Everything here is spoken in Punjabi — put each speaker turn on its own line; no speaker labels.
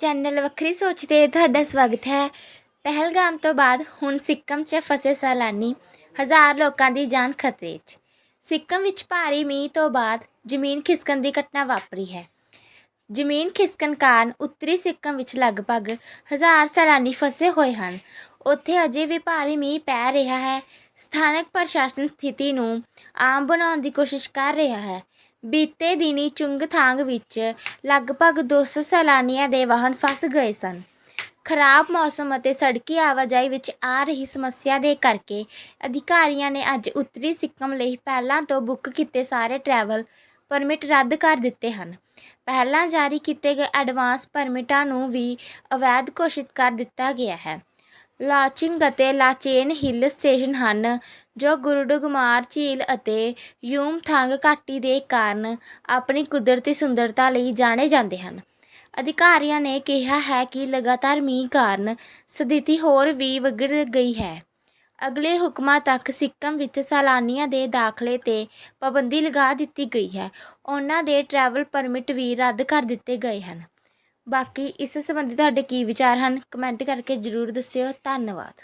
ਚੈਨਲ ਵੱਖਰੀ ਸੋਚ ਤੇ ਤੁਹਾਡਾ ਸਵਾਗਤ ਹੈ। ਪਹਿਲਗਾਮ ਤੋਂ ਬਾਅਦ ਹੁਣ ਸਿੱਕਮ 'ਚ ਫਸੇ ਸੈਲਾਨੀ ਹਜ਼ਾਰ ਲੋਕਾਂ ਦੀ ਜਾਨ ਖਤਰੇ 'ਚ। ਸਿੱਕਮ ਵਿੱਚ ਭਾਰੀ ਮੀਂਹ ਤੋਂ ਬਾਅਦ ਜ਼ਮੀਨ ਖਿਸਕਣ ਦੀ ਘਟਨਾ ਵਾਪਰੀ ਹੈ। ਜ਼ਮੀਨ ਖਿਸਕਣ ਕਾਰਨ ਉੱਤਰੀ ਸਿੱਕਮ ਵਿੱਚ ਲਗਭਗ ਹਜ਼ਾਰ ਸੈਲਾਨੀ ਫਸੇ ਹੋਏ ਹਨ। ਉੱਥੇ ਅਜੇ ਵੀ ਭਾਰੀ ਮੀਂਹ ਪੈ ਰਿਹਾ ਹੈ। ਸਥਾਨਕ ਪ੍ਰਸ਼ਾਸਨ ਸਥਿਤੀ ਨੂੰ ਆਮ ਬਣਾਉਣ ਦੀ ਕੋਸ਼ਿਸ਼ ਕਰ ਰਿਹਾ ਹੈ। ਬੀਤੇ ਦਿਨੀ ਚੁੰਗਥਾਂਗ ਵਿੱਚ ਲਗਭਗ 200 ਸੈਲਾਨੀਆਂ ਦੇ ਵਾਹਨ ਫਸ ਗਏ ਸਨ। ਖਰਾਬ ਮੌਸਮ ਅਤੇ ਸੜਕੀ ਆਵਾਜਾਈ ਵਿੱਚ ਆ ਰਹੀ ਸਮੱਸਿਆ ਦੇ ਕਰਕੇ ਅਧਿਕਾਰੀਆਂ ਨੇ ਅੱਜ ਉੱਤਰੀ ਸਿੱਕਮ ਲਈ ਪਹਿਲਾਂ ਤੋਂ ਬੁੱਕ ਕੀਤੇ ਸਾਰੇ ਟਰੈਵਲ ਪਰਮਿਟ ਰੱਦ ਕਰ ਦਿੱਤੇ ਹਨ। ਪਹਿਲਾਂ ਜਾਰੀ ਕੀਤੇ ਗਏ ਐਡਵਾਂਸ ਪਰਮਿਟਾਂ ਨੂੰ ਵੀ ਅਵੈਧ ਘੋਸ਼ਿਤ ਕਰ ਦਿੱਤਾ ਗਿਆ ਹੈ। ਲਾਚਿੰਗ ਅਤੇ ਲਾਚੇਨ ਹਿੱਲ ਸਟੇਸ਼ਨ ਹਨ, ਜੋ ਗੁਰੂਡੁਗਮਾਰ ਝੀਲ ਅਤੇ ਯੂਮਥਾਂਗ ਘਾਟੀ ਦੇ ਕਾਰਨ ਆਪਣੀ ਕੁਦਰਤੀ ਸੁੰਦਰਤਾ ਲਈ ਜਾਣੇ ਜਾਂਦੇ ਹਨ। ਅਧਿਕਾਰੀਆਂ ਨੇ ਕਿਹਾ ਹੈ ਕਿ ਲਗਾਤਾਰ ਮੀਂਹ ਕਾਰਨ ਸਥਿਤੀ ਹੋਰ ਵੀ ਵਿਗੜ ਗਈ ਹੈ। ਅਗਲੇ ਹੁਕਮਾਂ ਤੱਕ ਸਿੱਕਮ ਵਿੱਚ ਸੈਲਾਨੀਆਂ ਦੇ ਦਾਖਲੇ ਤੇ ਪਾਬੰਦੀ ਲਗਾ ਦਿੱਤੀ ਗਈ ਹੈ। ਉਹਨਾਂ ਦੇ ਟਰੈਵਲ ਪਰਮਿਟ ਵੀ ਰੱਦ ਕਰ ਦਿੱਤੇ ਗਏ ਹਨ। ਬਾਕੀ ਇਸ ਸੰਬੰਧੀ ਤੁਹਾਡੇ ਕੀ ਵਿਚਾਰ ਹਨ? ਕਮੈਂਟ ਕਰਕੇ ਜ਼ਰੂਰ ਦੱਸਿਓ। ਧੰਨਵਾਦ।